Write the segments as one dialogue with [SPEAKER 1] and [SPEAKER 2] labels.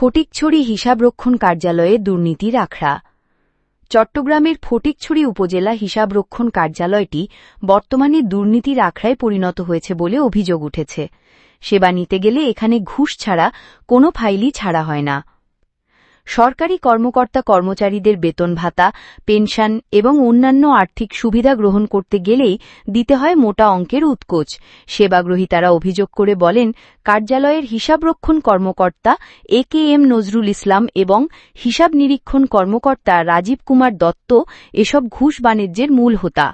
[SPEAKER 1] ফটিকছড়ি হিসাবরক্ষণ কার্যালয়ে দুর্নীতির আখড়া। চট্টগ্রামের ফটিকছড়ি উপজেলা হিসাবরক্ষণ কার্যালয়টি বর্তমানে দুর্নীতির আখড়ায় পরিণত হয়েছে বলে অভিযোগ উঠেছে। সেবা নিতে গেলে এখানে ঘুষ ছাড়া কোনো ফাইলই ছাড়া হয় না। সরকারি কর্মকর্তা কর্মচারীদের বেতন ভাতা, পেনশন এবং অন্যান্য আর্থিক সুবিধা গ্রহণ করতে গেলেই দিতে হয় মোটা অঙ্কের উৎকোচ। সেবাগ্রহীতারা অভিযোগ করে বলেন, কার্যালয়ের হিসাবরক্ষণ কর্মকর্তা এ কে এম নজরুল ইসলাম এবং হিসাব নিরীক্ষণ কর্মকর্তা রাজীব কুমার দত্ত এসব ঘুষ বাণিজ্যের মূল হোতা।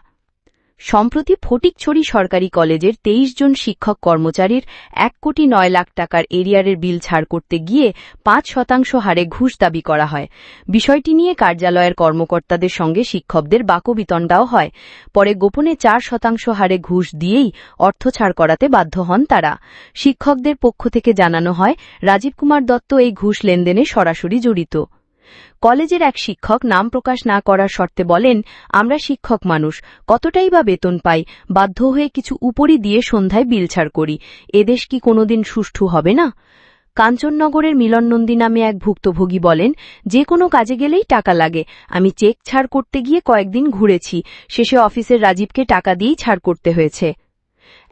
[SPEAKER 1] সম্প্রতি ফটিকছড়ি সরকারি কলেজের তেইশ জন শিক্ষক কর্মচারীর এক কোটি নয় লাখ টাকার এরিয়ারের বিল ছাড় করতে গিয়ে পাঁচ শতাংশ হারে ঘুষ দাবি করা হয়। বিষয়টি নিয়ে কার্যালয়ের কর্মকর্তাদের সঙ্গে শিক্ষকদের বাকবিতণ্ডাও হয়। পরে গোপনে চার শতাংশ হারে ঘুষ দিয়েই অর্থ ছাড় করাতে বাধ্য হন তারা। শিক্ষকদের পক্ষ থেকে জানানো হয়, রাজীব কুমার দত্ত এই ঘুষ লেনদেনে সরাসরি জড়িত। কলেজের এক শিক্ষক নাম প্রকাশ না করার শর্তে বলেন, আমরা শিক্ষক মানুষ, কতটাই বা বেতন পাই, বাধ্য হয়ে কিছু উপরি দিয়ে সন্ধ্যায় বিল ছাড় করি এদেশ কি কোনোদিন সুষ্ঠু হবে না? কাঞ্চননগরের মিলননন্দী নামে এক ভুক্তভোগী বলেন, যে কোনো কাজে গেলেই টাকা লাগে, আমি চেক ছাড় করতে গিয়ে কয়েকদিন ঘুরেছি, শেষে অফিসের রাজীবকে টাকা দিয়েই ছাড় করতে হয়েছে।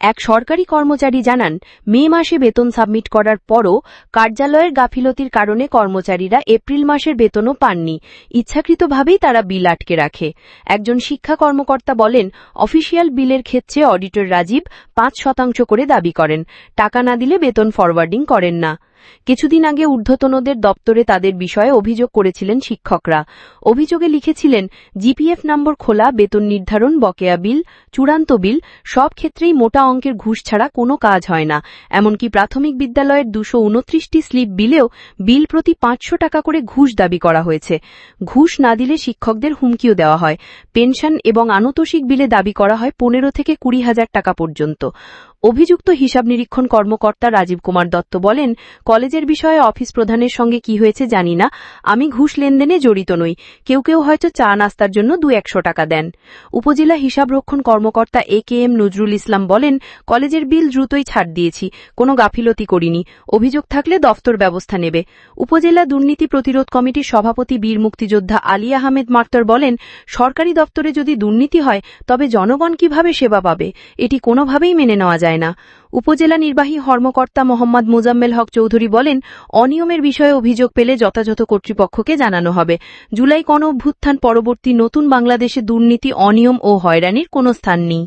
[SPEAKER 1] এক সরকারি কর্মচারী জানান, মে মাসে বেতন সাবমিট করার পরও কার্যালয়ের গাফিলতির কারণে কর্মচারীরা এপ্রিল মাসের বেতনও পাননি। ইচ্ছাকৃতভাবেই তারা বিল আটকে রাখে। একজন শিক্ষা কর্মকর্তা বলেন, অফিসিয়াল বিলের ক্ষেত্রে অডিটর রাজীব পাঁচ শতাংশ করে দাবি করেন। টাকা না দিলে বেতন ফরওয়ার্ডিং করেন না। কিছুদিন আগে ঊর্ধ্বতনদের দপ্তরে তাদের বিষয়ে অভিযোগ করেছিলেন শিক্ষকরা। অভিযোগে লিখেছিলেন, জিপিএফ নম্বর খোলা, বেতন নির্ধারণ, বকেয়া বিল, চূড়ান্ত বিল, সব ক্ষেত্রেই মোটা অঙ্কের ঘুষ ছাড়া কোনো কাজ হয় না। এমনকি প্রাথমিক বিদ্যালয়ের দুশো উনত্রিশটি স্লিপ বিলেও বিল প্রতি পাঁচশো টাকা করে ঘুষ দাবি করা হয়েছে। ঘুষ না দিলে শিক্ষকদের হুমকিও দেওয়া হয়। পেনশন এবং আনতোষিক বিলে দাবি করা হয় পনেরো থেকে কুড়ি হাজার টাকা পর্যন্ত। অভিযুক্ত হিসাব নিরীক্ষণ কর্মকর্তা রাজীব কুমার দত্ত বলেন, কলেজের বিষয়ে অফিস প্রধানের সঙ্গে কি হয়েছে জানি না, আমি ঘুষ লেনদেনে জড়িত নই, কেউ কেউ হয়তো চা নাস্তার জন্য দু একশো টাকা দেন। উপজেলা হিসাবরক্ষণ কর্মকর্তা এ কে এম নজরুল ইসলাম বলেন, কলেজের বিল দ্রুতই ছাড় দিয়েছি, কোনো গাফিলতি করিনি, অভিযোগ থাকলে দফতর ব্যবস্থা নেবে। উপজেলা দুর্নীতি প্রতিরোধ কমিটির সভাপতি বীর মুক্তিযোদ্ধা আলী আহমেদ মার্তর বলেন, সরকারি দপ্তরে যদি দুর্নীতি হয়, তবে জনগণ কীভাবে সেবা পাবে, এটি কোনোভাবেই মেনে নেওয়া যায় না। উপজেলা নির্বাহী কর্মকর্তা মোহাম্মদ মোজাম্মেল হক চৌধুরী বলেন, অনিয়মের বিষয়ে অভিযোগ পেলে যথাযথ কর্তৃপক্ষকে জানানো হবে। জুলাই গণ অভ্যুত্থান পরবর্তী নতুন বাংলাদেশে দুর্নীতি, অনিয়ম ও হয়রানির কোনো স্থান নেই।